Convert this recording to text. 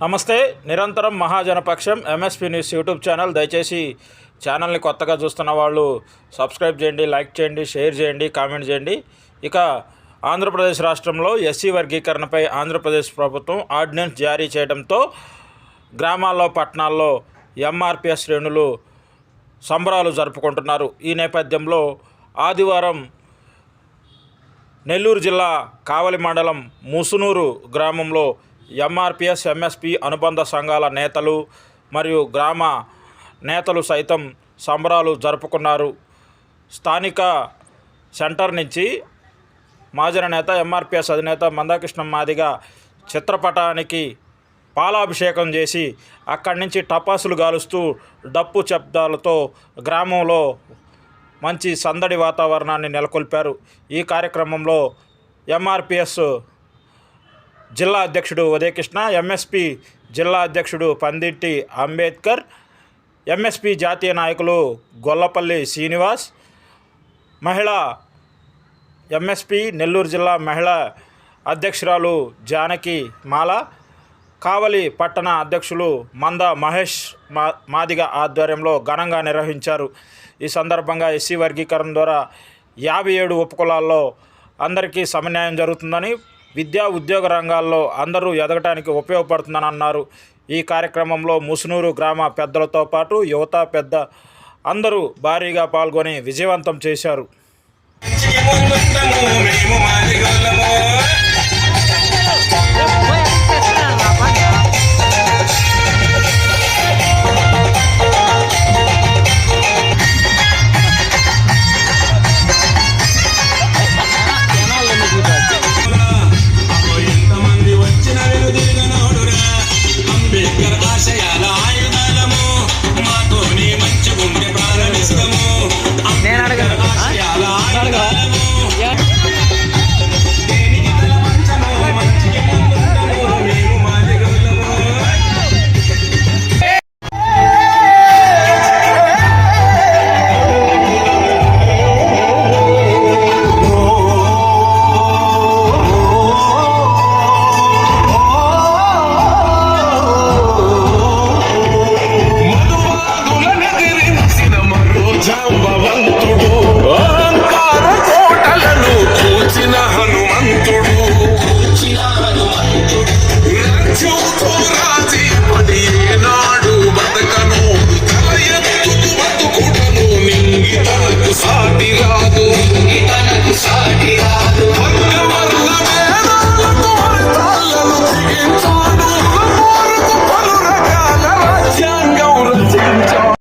నమస్తే నిరంతరం Mahajanapaksham MSP news YouTube channel దయచేసి ఛానల్ని కొత్తగా చూస్తున్న వాళ్ళు సబ్స్క్రైబ్ చేయండి లైక్ చేయండి షేర్ చేయండి కామెంట్ చేయండి. ఇక ఆంధ్రప్రదేశ్ రాష్ట్రంలో ఎస్సీ వర్గీకరణపై ఆంధ్రప్రదేశ్ ప్రభుత్వం ఆర్డినెన్స్ జారీ చేయడంతో గ్రామాల్లో పట్టణాల్లో ఎంఆర్పిఎస్ శ్రేణులు సంబరాలు జరుపుకుంటున్నారు. ఈ నేపథ్యంలో ఆదివారం నెల్లూరు జిల్లా కావలి మండలం ముసునూరు గ్రామంలో ఎంఆర్పిఎస్ ఎంఎస్పి అనుబంధ సంఘాల నేతలు మరియు గ్రామ నేతలు సైతం సంబరాలు జరుపుకున్నారు. స్థానిక సెంటర్ నుంచి మాజన నేత ఎంఆర్పిఎస్ అధినేత మందాకృష్ణ మాదిగ చిత్రపటానికి పాలాభిషేకం చేసి అక్కడి నుంచి టపాసులు గాలుస్తూ డప్పు శబ్దాలతో గ్రామంలో మంచి సందడి వాతావరణాన్ని నెలకొల్పారు. ఈ కార్యక్రమంలో ఎంఆర్పిఎస్ జిల్లా అధ్యక్షుడు ఉదయకృష్ణ ఎంఎస్పి జిల్లా అధ్యక్షుడు పందిట్టి అంబేద్కర్ ఎంఎస్పి జాతీయ నాయకులు గొల్లపల్లి శ్రీనివాస్ మహిళా ఎంఎస్పి నెల్లూరు జిల్లా మహిళా అధ్యక్షురాలు జానకి మాల కావలి పట్టణ అధ్యక్షులు మంద మహేష్ మా మాదిగ ఆధ్వర్యంలో ఘనంగా నిర్వహించారు. ఈ సందర్భంగా ఎస్సీ వర్గీకరణ ద్వారా యాభై ఏడు ఉపకులాల్లో అందరికీ సమన్యాయం జరుగుతుందని విద్యా ఉద్యోగ రంగాల్లో అందరూ ఎదగటానికి ఉపయోగపడుతుందని అన్నారు ఈ కార్యక్రమంలో ముసునూరు గ్రామ పెద్దలతో పాటు యువత పెద్ద అందరూ భారీగా పాల్గొని విజయవంతం చేశారు. మేము